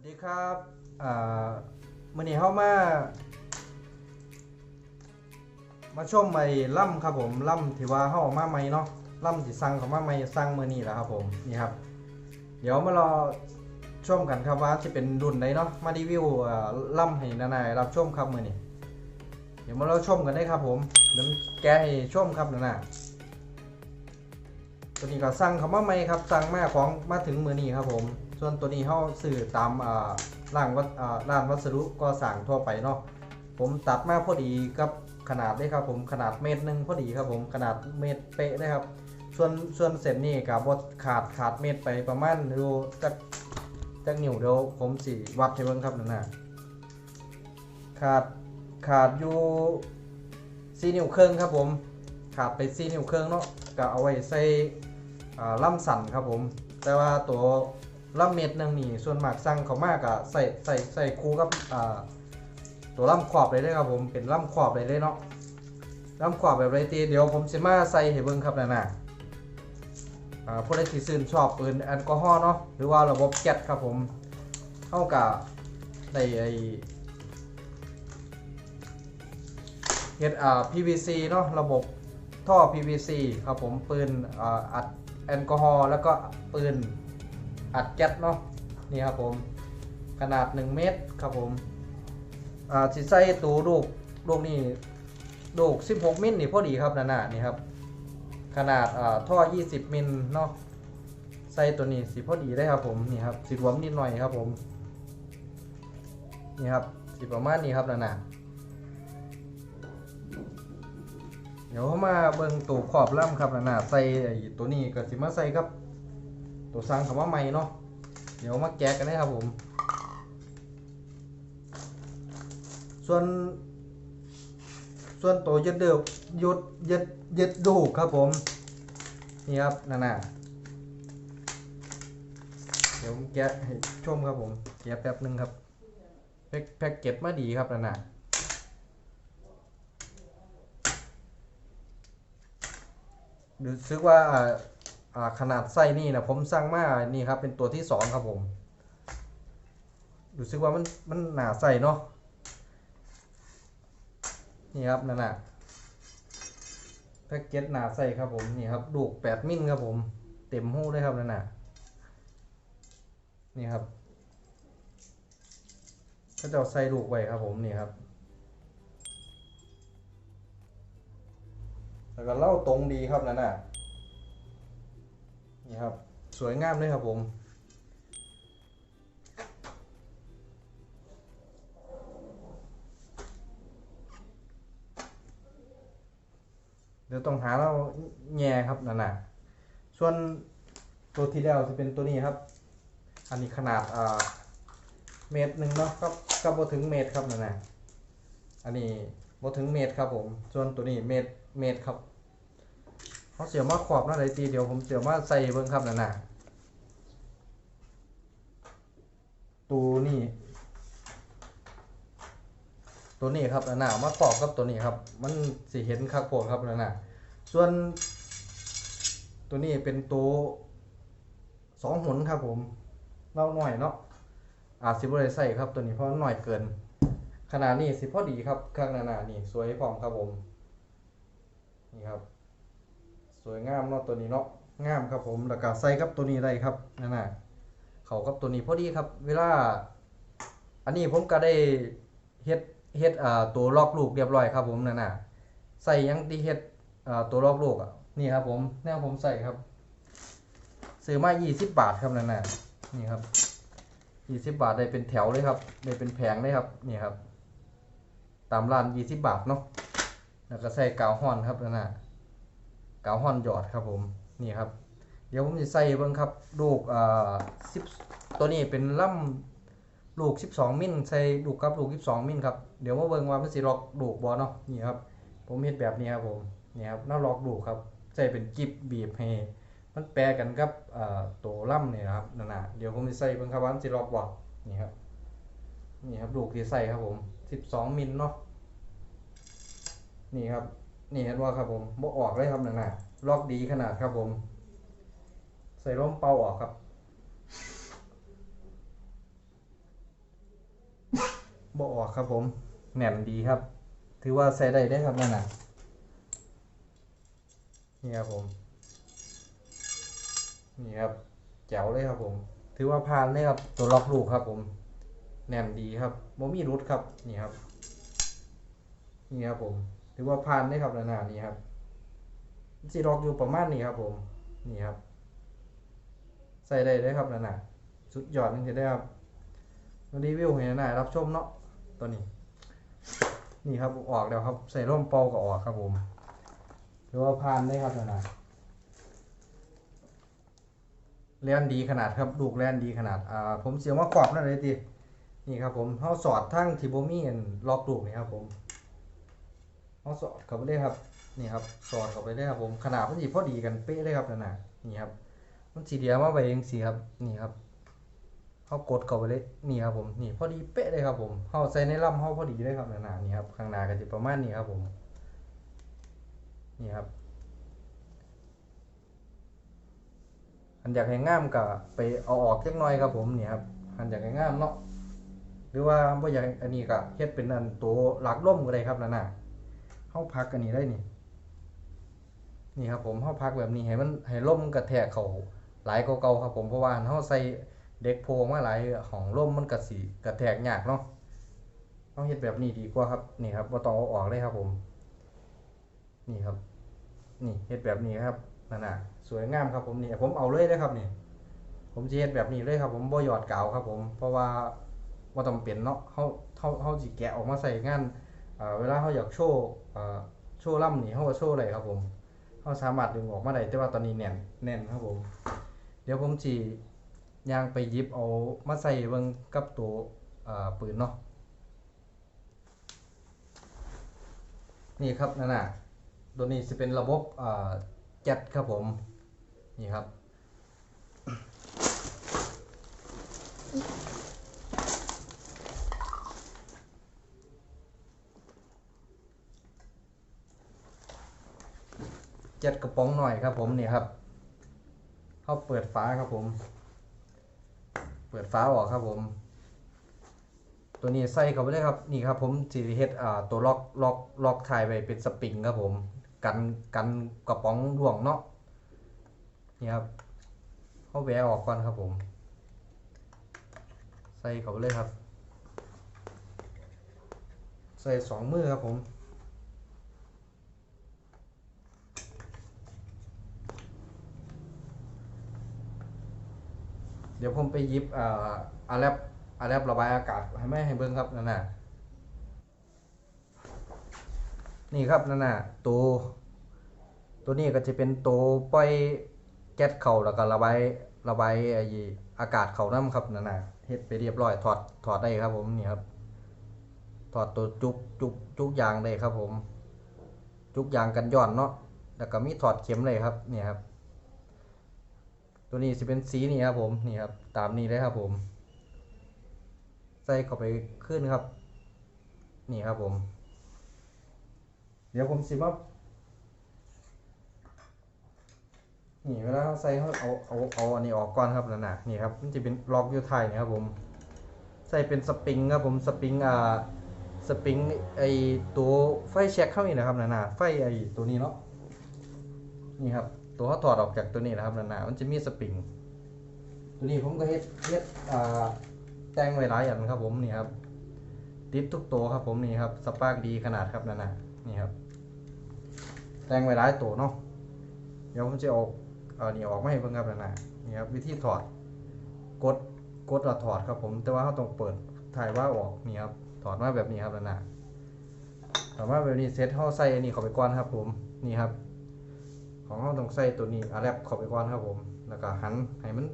วัสดีครับมื่อนี้เข้ามา มาชมไอ้ล่ำครับผมล่ำที่ว่าเข้าออกมาใหม่เนาะล่ำที่สั่งเขามาใหม่สั่งมื่อนี้แหละครับผมนี่ครับ เดี๋ยวมารอชมกันครับว่าจะเป็นรุ่นไหนเนาะมารีวิวล่ำให้นานายรับชมครับมื่อนี้เดี๋ยวมาเรอชมกันได้ครับผมเดี๋ยวแกให้ชมครับนานาตัวนี้ก็สั่งเขามาใหม่ครับสั่งมาของมาถึงมือนี้ครับผม ส่วนตัวนี้เขาสื่อตามอ่างวัดร่าร้านวัสดุก็สั่งทั่วไปเนาะผมตัดมาพอดีกับขนาดได้ครับผมขนาดเมตรหนึ่งพอดีครับผมขนาดเมตรเป๊ะเลยครับ ส่วนส่วนเส้นนี่กับบดขาดขาดเมตรไปประมาณดูจักจักนิ้วเดียวผมสี่วัดให้เบิ่งครับนั่นน่ะขาดขาดอยู่สี่นิ้วครึ่งครับผมขาดไปสี่นิ้วครึ่งเนาะก็เอาไว้ใส่ล่ำสั่นครับผม แต่ว่าตัว ล่ำเม็ดหนึงนี่ส่วนมากสั่งเขามากอะใส่ใส่ใส่คู่กับอ่าตัวล่ำขอบเลยเลยครับผมเป็นล่ำขอบเลยเลยเนาะล่ำขอบแบบไรตีเดี๋ยวผมจะมาใส่ให้เบิ่งครับนั่นน่ะอ่าผู้ใดที่ชื่นชอบปืนแอลกอฮอล์เนาะหรือว่าระบบแก๊สครับผมเท่ากับได้ไอเฮ็ดอ่า PVC เนาะระบบท่อ PVC ครับผมปืนอ่าอัดแอลกอฮอล์แล้วก็ปืน อัดแก๊สเนาะนี่ครับผมขนาด 1 เมตรครับผมอ่าสิใส่ตัวลูกลูกนี่ลูก 16 มิลนี่พอดีครับนั่นน่ะนี่ครับขนาดอ่าท่อ 20 มิลเนาะใส่ตัวนี้สีพอดีได้ครับผมนี่ครับสีรวมนิดหน่อยครับผมนี่ครับสีประมาณนี้ครับนั่นน่ะเดี๋ยวมาเบิ่งตัวขอบล่ำครับนั่นน่ะใส่ตัวนี้ก็สิมาใส่ครับ ตัวสั่งคำว่าใหม่เนาะเดี๋ยวมาแกะกันได้ครับผม ส่วน ส่วนตัวยึดเดือกยึดยึดยึดดูครับผมนี่ครับนั่นน่ะเดี๋ยวผมแกะให้ชมครับผมแกะแป๊บหนึงครับแพ็คแพ็คเก็บมาดีครับนั่นน่ะรู้สึกว่า ขนาดไส้นี่นะผมสั่งมานี่ครับเป็นตัวที่สองครับผมรู้สึกว่ามันมันหนาใส่เนาะนี่ครับนั่นน่ะแพ็กเกจหนาใส่ครับผมนี่ครับลูก8มิลครับผม เต็มหูเลยครับนั่นน่ะนี่ครับก็จะใส่ลูกไว้ครับผมนี่ครับแล้วก็เล่าตรงดีครับนั่นน่ะ นี่ครับ สวยงามเลยครับผม เดี๋ยวต้องหาเราแง่ครับนั่นน่ะส่วนตัวที่แล้วจะเป็นตัวนี้ครับ อันนี้ขนาดอ่าเมตรหนึ่งเนาะก็ก็บ่ถึงเมตรครับนั่นน่ะอันนี้บ่ถึงเมตรครับผม ส่วนตัวนี้เมตรเมตรครับ เขาเสียมาขอบนั่นเลยทีเดียวผมเสียมาใส่เบิ่งครับนั่นะตัวนี้ ตัวนี้ครับนั่นะมาขอบกับตัวนี้ครับ มันสิเห็นคักโพดครับนั่นะส่วน ตัวนี้เป็นตัวสองหนครับผมเล่าหน่อยเนาะอาจสิบริใส่ครับตัวนี้เพราะหน่อยเกิน ขนาดนี้สิพอดีครับข้างหน้านี่สวยพร้อมครับผม นี่ครับ สวยงามเนาะตัวนี้เนาะงามครับผมแล้วก็ใส่กับตัวนี้ได้ครับนั่นน่ะเขากับตัวนี้พอดีครับ เวลา อันนี้ผมก็ได้เฮ็ดเฮ็ดอ่าตัวล็อกลูกเรียบร้อยครับผมนั่นน่ะใส่ยังที่เฮ็ดอ่าตัวลอกโลกอะนี่ครับผมแนวผมใส่ครับซื้อมา20 บาทครับนั่นน่ะนี่ครับ 20 บาทได้เป็นแถวเลยครับ ได้เป็นแผงเลยครับนี่ครับ ตามร้าน 20 บาทเนาะแล้วก็ใส่กาวห่อนครับนั่นน่ะ กาวห่อนหยอดครับผมนี่ครับ เดี๋ยวผมจะใส่เบิ่งครับลูกอ่า10ตัวนี้เป็นล่ำลูก 12 มิลใส่ลูกกับลูก 12 มิลครับเดี๋ยวมาเบิ่งว่ามันสิล็อกลูกบ่เนาะนี่ครับผมเฮ็ดแบบนี้ครับผมนี่ครับน่าล็อกดูครับใส่เป็นกิบบีบให้มันแปรกันกับอ่อตัวล่ำนี่นะครับนั่นนะเดี๋ยวผมจะใส่เบิ่งครับว่ามันสิล็อกบ่นี่ครับนี่ครับลูกที่ใส่ครับผม 12 มิลเนาะนี่ครับ นี่เห็นว่าครับผมบ่ออกเลยครับหนั่นน่ะลอกดีขนาดครับผม ใส่ร่มเป่าออกครับบ่ออกครับผมแหน่นดีครับ ถือว่าใส่ได้ได้ครับนั่นน่ะนี่ครับผม นี่ครับแจ๋วเลยครับผม ถือว่าผ่านเลยครับตัวล็อกลูกครับผมแหน่นดีครับโมมีรุดครับนี่ครับ นี่ครับผม ถือว่าผ่านเลยครับนานานี่ครับสีล็อกอยู่ประมาณนี้ครับ ผม นี่ครับ ใส่ได้เลยครับนานาสุดยอดจริงๆได้ครับรีวิวให้นานารับชมเนาะตัวนี้ นี่ครับออกแล้วครับ ใส่ร่มเป่าก็ออกครับผมถือว่าผ่านได้ครับนานาแล่นดีขนาดครับลูกแล่นดีขนาดอ่าผมเสียมากรอบนั่นเลยทีนี่ครับผมเฮาสอดทั้งที่บ่มีอันล็อกลูกนี่ครับผม เฮาสอดเข้าไปเลยครับนี่ครับสอดเข้าไปเลยครับผมขนาดมันสิพอดีกันเป๊ะเลยครับหนน่ะนี่ครับมันสีเดียวมาไวเองสิครับนี่ครับเฮากดเข้าไปเลยนี่ครับผมนี่พอดีเป๊ะเลยครับผมเฮาใส่ในลำเฮาพอดีเลยครับหนน่ะนี่ครับข้างหน้าก็สิประมาณนี้ครับผมนี่ครับอันอยากให้งามก็ไปเอาออกจักน่อยครับผมนี่ครับอันอยากให้งามเนาะหรือว่าบ่อยากอันนี้ก็เฮ็ดเป็นอันตัวหลักล่มก็ได้ครับนั่นน่ะ เฮาพักอันนี้ได้นี่นี่ครับผมเฮาพักแบบนี้ให้มันให้ล่มกระแทกเขาหลายเก่าๆครับผมเพราะว่าเฮาใส่เด็กโพงมาหลายของล่มมันก็สิกระแทกยากเนาะเฮาเฮ็ดแบบนี้ดีกว่าครับนี่ครับบ่าต้องเอาออกเลยครับผม นี่ครับ นี่เฮ็ดแบบนี้ครับนั่นน่ะสวยงามครับผมนี่ผมเอาเลยนะครับนี่ผมสิเฮ็ดแบบนี้เลยครับ ผมบ่หยอดเก่าครับผม เพราะว่าบ่ต้องเป็นเนาะเฮาเฮาเฮาสิแกะออกมาใส่งาน เวลาเฮาอยากโชว์โชว์ล่ำนี่เฮาก็โชว์ได้ครับผมเฮาสามารถดึงออกมาได้แต่ว่าตอนนี้แน่นแน่นครับผม เดี๋ยวผมสิย่างไปยิบเอามาใส่เบิ่งกับตัวปืนเนาะนี่ครับนั่นน่ะตัวนี้จะเป็นระบบแจ็ตครับผม นี่ครับ แจ็ตกระป๋องหน่อยครับผมนี่ครับเขาเปิดฝาครับผม เปิดฝาออกครับผม ตัวนี้ใส่เข้าไปเลยครับนี่ครับผมสีเฮ็ดอ่าตัวล็อกล็อกล็อกถ่ายไว้เป็นสปริงครับผม กันกันกระป๋องร่วงเนาะนี่ครับเขาแหวะออกก่อนครับผม ใส่เข้าไปเลยครับ ใส่สองมือครับผม เดี๋ยวผมไปยิบอ่าอาแลบอาแลบระบายอากาศให้แม่ให้เบิ่งครับนั่นน่ะนี่ครับนั่นน่ะตัวตัวนี้ก็จะเป็นตัวปล่อยแก๊สเข้าแล้วก็ระบายระบายไอ้อากาศเข้านํครับนั่นน่ะเฮ็ดไปเรียบร้อยถอดถอดได้ครับผมนี่ครับถอดตัวจุกจุกจุกยางได้ครับผม จุกยางกันย้อนเนาะแล้วก็มีถอดเข็มเลยครับนี่ครับ ตัวนี้จะเป็นสีนี่ครับผมนี่ครับตามนี้เลยครับผม ใส่เข้าไปขึ้นครับ นี่ครับผม เดี๋ยวผมสิมานี่เวลาใส่เขาเอาเอาเอาอันนี้ออกก่อนครับขนน่ะนี่ครับมันจะเป็นล็อกอยู่ไทายนี่ครับผม ใส่เป็นสปริงครับผมสปริงอ่าสปริงไอตัวไฟแช็คเข้านี่นะครับขนน่ะไฟไอตัวนี้เนาะนี่ครับ ตัวเขาถอดออกจากตัวนี้นะครับนานน่ะมันจะมีสปริง ตัวนี้ผมก็เฮ็ดเฮ็ดแต่งไว้หลายอย่างครับผมนี่ครับติดทุกตัวครับผมนี่ครับสปาร์กดีขนาดครับนานน่ะนี่ครับแต่งไว้หลายตัวเนาะเดี๋ยวผมจะออกเอานี่ออกไมาให้เบิ่งครับนานน่ะนี่ครับวิธีถอดกดกดแล้วถอดครับผม แต่ว่าเขาต้องเปิดถ่ายว่าออกนี่ครับถอดมาแบบนี้ครับนานน่ะถอดมาแบบนี้เซตเขาใส่อันนี้เข้าไปก่อนครับผมนี่ครับ ของเราต้องใส่ตัวนี้อาแลบเข้าไปก่อนครับผม แล้วก็หันให้มัน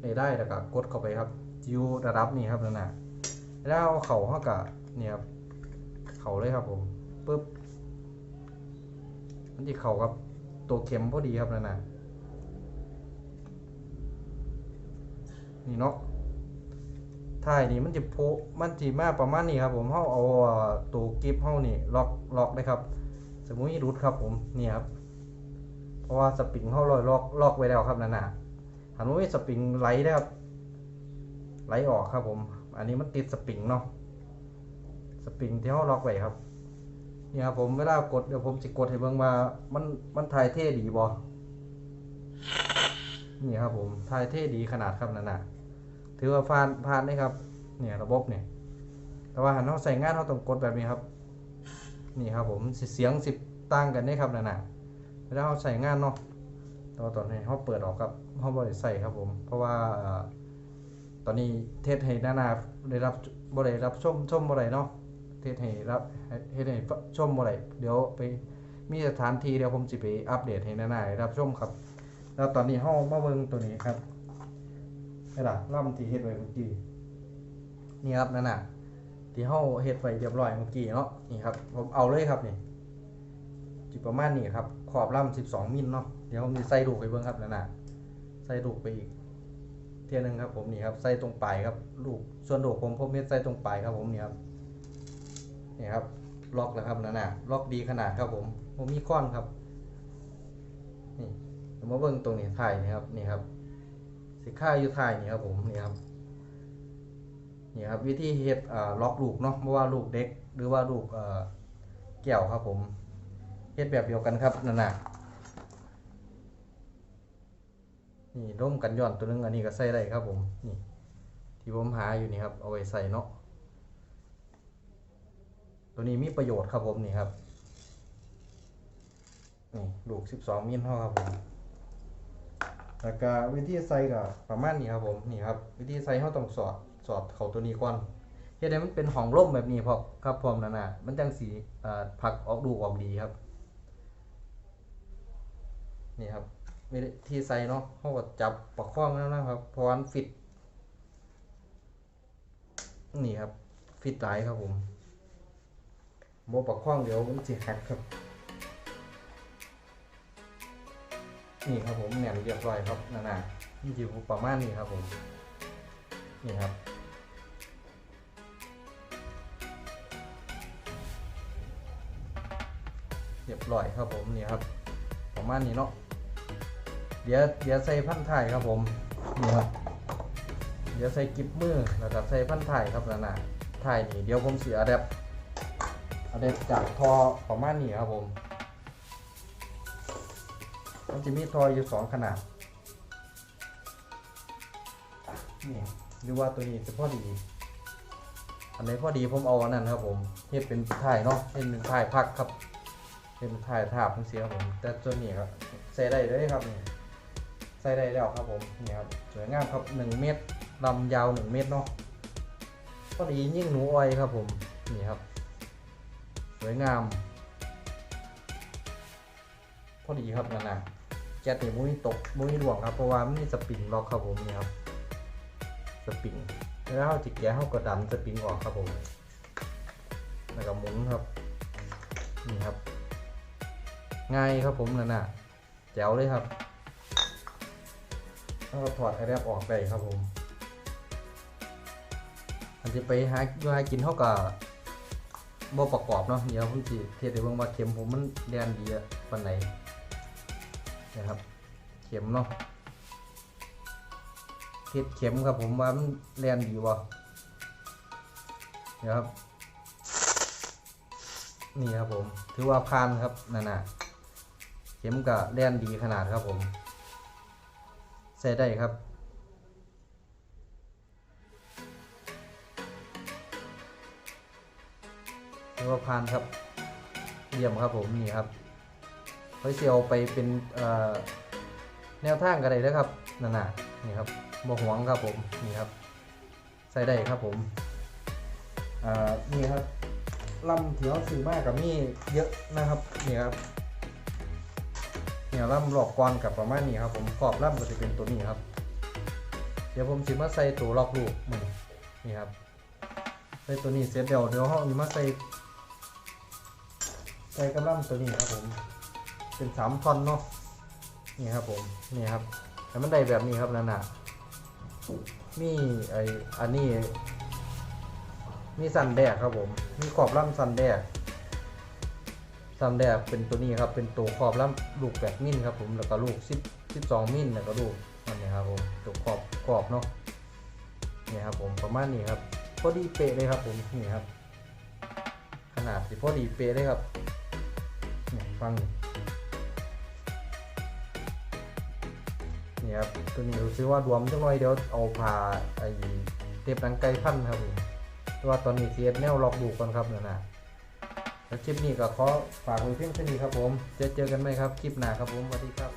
ได้ได้แล้วก็กดเข้าไปครับอยู่ระดับนี้ครับนั่นน่ะแล้วเอาเข่าเข้ากับเนี่ยครับเข่าเลยครับผมปึ๊บมันที่เข่ากับตัวเข็มพอดีครับนั่นน่ะนี่เนาะท้ายนี่มันจะโพมันจะมาประมาณนี้ครับผมเฮาเอาตัวกิฟเฮานี่ล็อกล็อกได้ครับ สมมุติรุดครับผมนี่ครับ ราะว่าสปริงเขาลอยลอกลอกไว้แล้วครับนั่นน่ะหันว่าสปริงไหลได้ครับไหลออกครับผม อันนี้มันติดสปริงเนาะสปริงที่เฮาล็อกไว้ครับนี่ครับผมเวลากดเดี๋ยวผมจะกดให้เบิ่งว่ามันมันถ่ายเท่ดีบ่นี่ครับผมถ่ายเท่ดีขนาดครับนั่นน่ะถือว่าผ่านผ่านได้ครับเนี่ยระบบเนี่ยแต่ว่าหันเฮาใส่งานเฮาต้องกดแบบนี้ครับ นี่ครับผมเสียงสิบต่างกันได้ครับนั่นน่ะ เวลาเฮาใส่งานเนาะแต่ว่าตอนนี้เฮาเปิดออกครับเฮาบ่ได้ใส่ครับผม เพราะว่าตอนนี้เทศให้นานาได้รับบ่ได้รับชมชมบ่ได้เนาะเทศให้รับเฮ็ดให้ชมบ่ได้เดี๋ยวไปมีสถานที่เดี๋ยวผมสิไปอัปเดตให้นานาได้รับชมครับ แล้วตอนนี้เฮามาเบิงตัวนี้ครับนี่ล่ะล่ำที่เฮ็ดไว้เมื่อกี้นี่ครับนั่นน่ะที่เฮาเฮ็ดไว้เรียบร้อยเมื่อกี้เนาะนี่ครับผมเอาเลยครับนี่จิประมาณนี้ครับ ขอบล่ำ12มิลเนาะเดี๋ยวผมจะใส่ลูกไปเบิ่งครับนั่นน่ะใส่ลูกไปอีกเทียหนึงครับผมนี่ครับใส่ตรงปลายครับลูกส่วนลูกผมผมเฮ็ดใส่ตรงปลายครับผมนี่ครับนี่ครับล็อกแล้วครับนั่นน่ะล็อกดีขนาดครับผมผมมีค้อนครับนี่เดี๋ยวมาเบิ่งตรงนี้ถ่ายนี่ครับนี่ครับสิค่าอยู่ถ่ายนี่ครับผมนี่ครับนี่ครับวิธีเฮ็ดล็อกลูกเนาะไม่ว่าลูกเด็กหรือว่าลูกแก้วครับผม เฮ็ดแบบเดียวกันครับนั่นน่ะนี่ร่มกันย้อนตัวนึงอันนี้ก็ใส่ได้ครับผมนี่ที่ผมหาอยู่นี่ครับเอาไว้ใส่เนาะตัวนี้มีประโยชน์ครับผมนี่ครับนี่ลูก 12 มิลเท่าครับผมแล้วก็วิธีใส่ก็ประมาณนี้ครับผมนี่ครับวิธีใส่เขาต้องสอดสอดเขาตัวนี้ก่อนเฮ็ดให้มันเป็นห้องร่มแบบนี้พอครับพร้อมนั่นน่ะมันจังสีผักออกดูออกดีครับ นี่ครับวิธีใส่เนาะเฮาก็จับประคองแล้วนะครับพราะว่ามันฟิต นี่ครับ ฟิตหลายครับผมบ่ประคองเดี๋ยวมันสิหักครับ นี่ครับผมแหน่นเรียบร้อยครับนั่นน่ะนี่อยู่ประมาณนี้ครับผม นี่ครับเรียบร้อยครับผมนี่ครับ ประมาณนี้เนาะเดี๋ยวเดี๋ยวใส่พันถ่ายครับผมนี่ครับเดี๋ยวใส่กิบมือแล้วก็ใส่พันถ่ายครับนั่นะถ่ายนี่เดี๋ยวผมเสียอะแดปอะแดปจากทอประมาณนี้ครับผมมันจะมีทออยู่สองขนาดนี่หรือว่าตัวนี้จะพอดี อันไหนพอดีผมเอาอันนั้นครับผมเฮ็ดเป็นถ่ายเนาะเฮ็ดเป็นถ่ายพักครับ เฮ็ดเป็นถ่ายทาบทั้งเสียผมแต่ตัวนี้ครับใส่ได้เลยครับนี่ใส่ได้แล้วครับผมนี่ครับสวยงามครับ 1 เมตรลำยาว 1 เมตรเนาะพอดียิ่งหนูอ้อยครับผมนี่ครับ สวยงาม พอดีครับนั่นนะแกะนี่มุ้ยตกมุ้ยหลวงครับเพราะว่ามันมีสปริงล็อกครับผมนี่ครับสปริงแล้วเขาจิกแกเขาก็ดันสปริงออกครับผมแล้วก็หมุนครับนี่ครับ ง่ายครับผมนั่นน่ะแจ๋วเลยครับแล้วก็ถอดไอแรบออกได้ครับผมอันจะไปหาอยู่หากินเขาก็บ่ประกอบเนาะเดี๋ยวผมสิเทียบให้เบิ่งว่าเข็มผมมันแดนดีอะปานไหนนะครับ เข็มเนาะเฮ็ดเข็มครับผมว่ามันแรงดีบ่เดี๋ยวครับ นี่ครับผม ถือว่าผ่านครับนั่นน่ะ เข็มก็แรงดีขนาดครับผมใส่ได้ครับถือว่าผ่านครับเยี่ยมครับผมนี่ครับไว้เสียวไปเป็นแนวทางก็ได้นะครับนั่นน่ะนี่ครับบ่หวงครับผมนี่ครับใส่ได้ครับผมนี่ครับลำเที่เขาซื้อมากกับมีเยอะนะครับนี่ครับ เนี่ยลำหลอกกรกับประมาณนี้ครับผมกรอบลำก็จะเป็นตัวนี้ครับ เดี๋ยวผมสิมาใส่ตัวล็อกลูกมือนี่ครับใส่ตัวนี้เสร็จเดี๋ยวเดี๋ยวห้องนี้มาใส่ใส่กับลำตัวนี้ครับผม เป็นสามท่อนเนาะนี่ครับผมนี่ครับแต่มันได้แบบนี้ครับนั่นน่ะมีไออันนี้มีสันแดกครับผม มีขอบล่ำสันแดก สันแดกเป็นตัวนี้ครับเป็นตัวขอบล่ำลูกแปดมิลครับผมแล้วก็ลูกสิบสิบสองมิลแล้วก็ลูกอันนี้ครับผมตัวขอบขอบเนาะนี่ครับผมประมาณนี้ครับพอดีเป๊ะเลยครับผมนี่ครับ ขนาดสิพอดีเป๊ะเลยครับเนี่ยฟังนี่นี่ครับตัวนี้รู้สึกว่ารวมจังหน่อยเดี๋ยวเอาผ่าไอ้เทปหนังไก่พันครับผมแต่ว่าตอนนี้เสียแนวล็อกดูก่อนครับเนี่ยนะ แล้วคลิปนี้ก็ขอฝากไว้เพียงเท่านี้ครับผมจะเจอกันไหมครับคลิปหน้าครับผมสวัสดีครับ